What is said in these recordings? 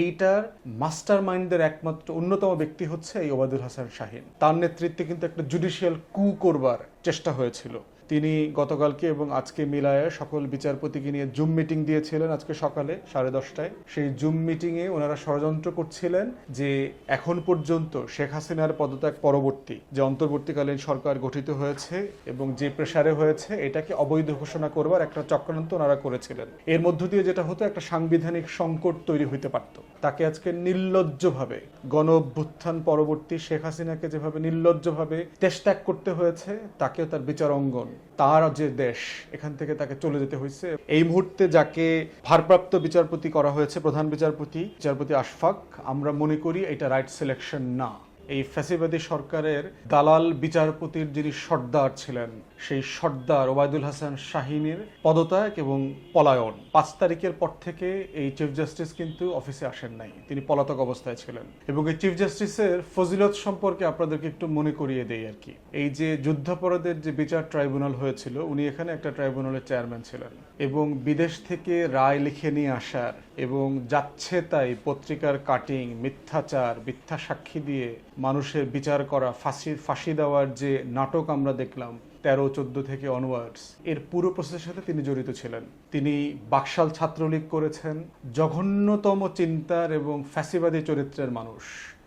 এইটার মাস্টার মাইন্ডের একমাত্র অন্যতম ব্যক্তি হচ্ছে এই ওবায়দুল হাসান শাহিন। তার নেতৃত্বে কিন্তু একটা জুডিশিয়াল কু করবার চেষ্টা হয়েছিল। তিনি গতকালকে এবং আজকে মিলায়ে সকল বিচারপতিকে নিয়ে জুম মিটিং দিয়েছিলেন আজকে সকালে, সাড়ে দশটায়। সেই জুম মিটিংয়ে ওনারা ষড়যন্ত্র করছিলেন যে এখন পর্যন্ত শেখ হাসিনার পদত্যাগ পরবর্তী, যে অন্তর্বর্তীকালীন সরকার গঠিত হয়েছে এবং যে প্রেসারে হয়েছে, এটাকে অবৈধ ঘোষণা করবার একটা চক্রান্ত ওনারা করেছিলেন। এর মধ্য দিয়ে যেটা হতো, একটা সাংবিধানিক সংকট তৈরি হইতে পারত। তাকে আজকে নির্লজ্জভাবে গণ অভ্যুত্থান পরবর্তী শেখ হাসিনাকে যেভাবে নির্লজ্জভাবে দেশ করতে হয়েছে, তাকেও তার বিচার অঙ্গন তার যে দেশ, এখান থেকে তাকে চলে যেতে হয়েছে। এই মুহূর্তে যাকে ভারপ্রাপ্ত বিচারপতি করা হয়েছে, প্রধান বিচারপতি বিচারপতি আশফাক, আমরা মনে করি এটা রাইট সিলেকশন না। এই ফ্যাসিবাদী সরকারের দালাল বিচারপতির যিনি সর্দার ছিলেন, সেই সর্দার ওবায়দুল হাসান শাহিনের পদত্যাগ এবং পলায়ন। পাঁচ তারিখের পর থেকে এই চিফ জাস্টিস কিন্তু অফিসে আসেন নাই। তিনি পলাতক অবস্থায় ছিলেন। এবং এই চিফ জাস্টিসের ফজিলত সম্পর্কে আপনাদেরকে একটু মনে করিয়ে দেই আর কি। এই যে যুদ্ধাপরাধের যে বিচার ট্রাইব্যুনাল হয়েছিল, উনি এখানে একটা ট্রাইব্যুনালের চেয়ারম্যান ছিলেন এবং বিদেশ থেকে রায় লিখে নিয়ে আসার এবং যাচ্ছে তাই পত্রিকার কাটিং, মিথ্যাচার, মিথ্যা সাক্ষী দিয়ে মানুষের বিচার করা, ফাঁসি ফাঁসি দেওয়ার যে নাটক আমরা দেখলাম, তেরো, চোদ্দ থেকে অনওয়ার্ডস এর পুরো প্রসেসের সাথে তিনি জড়িত ছিলেন। তিনি বাকশাল ছাত্রলীগ করেছেন, জঘন্যতম চিন্তার এবং ফ্যাসিবাদী চরিত্রের মানুষ।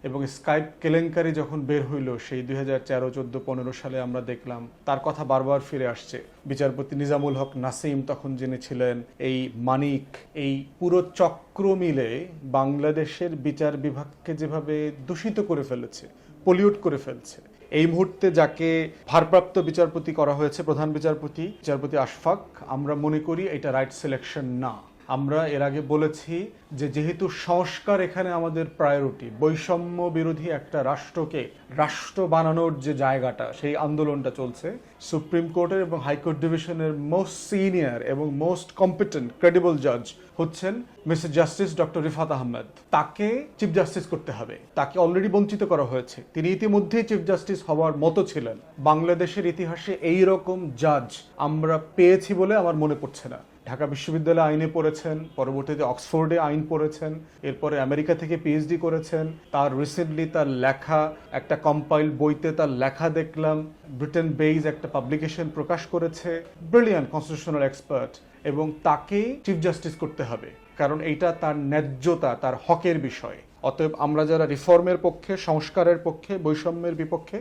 এবং স্কাইপ কেলেঙ্কারি যখন বের হইল, সেই দুই হাজার তেরো চোদ্দ পনেরো সালে আমরা দেখলাম, তার কথা বারবার ফিরে আসছে। বিচারপতি নিজামুল হক নাসিম তখন যিনি ছিলেন এই মানিক, এই পুরো চক্র মিলে বাংলাদেশের বিচার বিভাগকে যেভাবে দূষিত করে ফেলেছে পলিউট করে ফেলছে, এই মুহূর্তে যাকে ভারপ্রাপ্ত বিচারপতি করা হয়েছে, প্রধান বিচারপতি বিচারপতি আশফাক, আমরা মনে করি এটা রাইট সিলেকশন না। আমরা এর আগে বলেছি যে যেহেতু সংস্কার এখানে আমাদের প্রায়োরিটি বৈষম্য বিরোধী একটা রাষ্ট্রকে রাষ্ট্র বানানোর যে জায়গাটা, সেই আন্দোলনটা চলছে সুপ্রিম কোর্টের এবং হাইকোর্ট ডিভিশনের মোস্ট সিনিয়র এবং মোস্ট কম্পিটেন্ট ক্রেডিবল জাজ হচ্ছেন mister justice doctor Rifat Ahmed. তাকে চিফ জাস্টিস করতে হবে। তাকে অলরেডি বঞ্চিত করা হয়েছে। তিনি ইতিমধ্যেই চিফ জাস্টিস হওয়ার মতো ছিলেন। বাংলাদেশের ইতিহাসে এই রকম জাজ আমরা পেয়েছি বলে আমার মনে পড়ছে না। ঢাকা বিশ্ববিদ্যালয়ে আইনে পড়েছেন, পরবর্তীতে অক্সফোর্ডে আইন পড়েছেন, এরপরে আমেরিকা থেকে পিএইচডি করেছেন, তার রিসেন্টলি তার লেখা, একটা কম্পাইল বইতে তার লেখা দেখলাম ব্রিটেন বেইজ একটা পাবলিকেশন প্রকাশ করেছে ব্রিলিয়ান কনস্টিটিউশনাল এক্সপার্ট এবং তাকে চিফ জাস্টিস করতে হবে, কারণ এইটা তার ন্যায্যতা, তার হকের বিষয়। অতএব আমরা যারা রিফর্মের পক্ষে, সংস্কারের পক্ষে, বৈষম্যের বিপক্ষে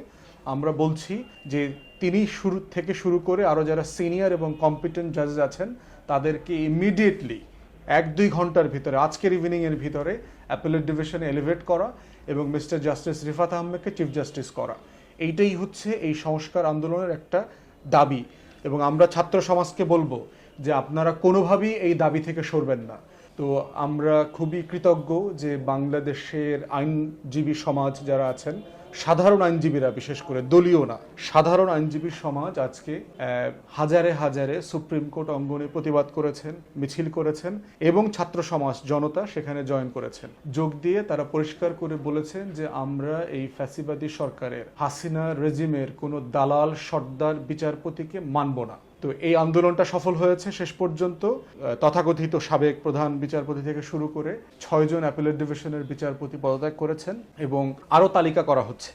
আমরা বলছি যে তিনি শুরু থেকে শুরু করে আরও যারা সিনিয়র এবং কম্পিটেন্ট জাজেস আছেন, তাদেরকে ইমিডিয়েটলি এক দুই ঘণ্টার ভিতরে, আজকের ইভিনিংয়ের ভিতরে অ্যাপেলেট ডিভিশনে এলিভেট করা এবং মিস্টার জাস্টিস রিফাত আহমেদকে চিফ জাস্টিস করা। এইটাই হচ্ছে এই সংস্কার আন্দোলনের একটা দাবি। এবং আমরা ছাত্র সমাজকে বলব যে আপনারা কোনোভাবেই এই দাবি থেকে সরবেন না। তো আমরা খুবই কৃতজ্ঞ যে বাংলাদেশের আইনজীবী সমাজ যারা আছেন সাধারণ আইনজীবীরা, বিশেষ করে দলীয় না সাধারণ আইনজীবী সমাজ আজকে হাজারে হাজারে সুপ্রিম কোর্ট অঙ্গনে প্রতিবাদ করেছেন, মিছিল করেছেন এবং ছাত্র সমাজ, জনতা সেখানে জয়েন করেছেন। যোগ দিয়ে তারা পরিষ্কার করে বলেছেন যে আমরা এই ফ্যাসিবাদী সরকারের, হাসিনা রেজিমের কোনো দালাল সর্দার বিচারপতিকে মানব না। তো এই আন্দোলনটা সফল হয়েছে শেষ পর্যন্ত। তথাকথিত সাবেক প্রধান বিচারপতি থেকে শুরু করে ছয়জন অ্যাপেলেট ডিভিশনের বিচারপতি পদত্যাগ করেছেন এবং আরও তালিকা করা হচ্ছে।